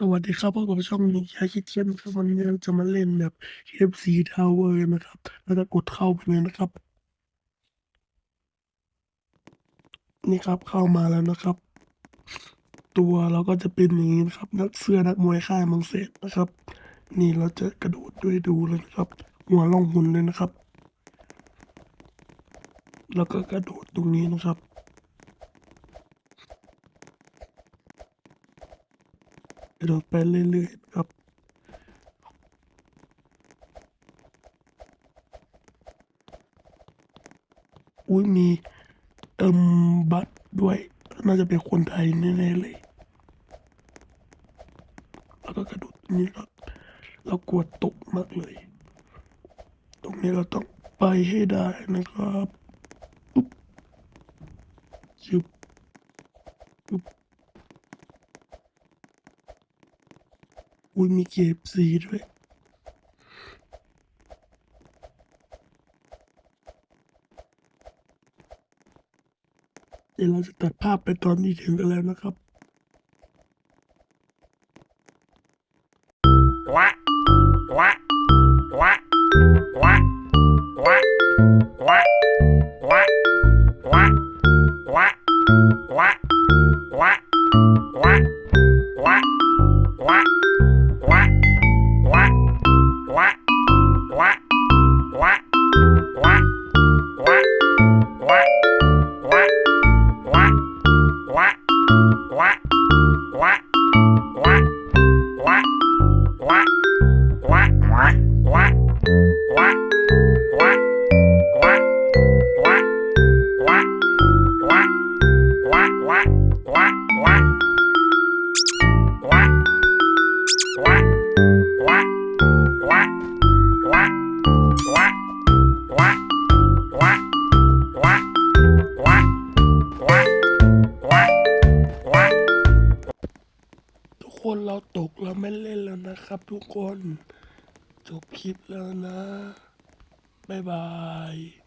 สวัสดีครับพบกับช่องนิชาคิดเช่นครับวันนี้เราจะมาเล่นแบบ KFC Tower นะครับเราจะกดเข้าไปเลยนะครับ นี่ครับเข้ามาแล้วนะครับ ตัวเราก็จะเป็นอย่างนี้นะครับ นักเสื้อนักมวยค่ายมังเสดนะครับ นี่เราจะกระโดดด้วยดูเลยนะครับ หัวล่องหุ่นเลยนะครับ แล้วก็กระโดดตรงนี้นะครับ กระโดดไปเรื่อยๆครับอุ้ยมีเอิมบัตด้วย น่าจะเป็นคนไทยแน่ๆเลย แล้วก็กระโดดตรงนี้ครับ เรากลัวตกมากเลย ตรงนี้เราต้องไปให้ได้นะครับปุ๊บจุบปุ๊บ อุ้ยมีเก็บสีด้วย เดี๋ยวเราจะตัดภาพไปตอนนี้ถึงกันแล้วนะครับ What? คนเราตกเราไม่เล่นแล้วนะครับทุกคน จบคลิปแล้วนะ บ๊ายบาย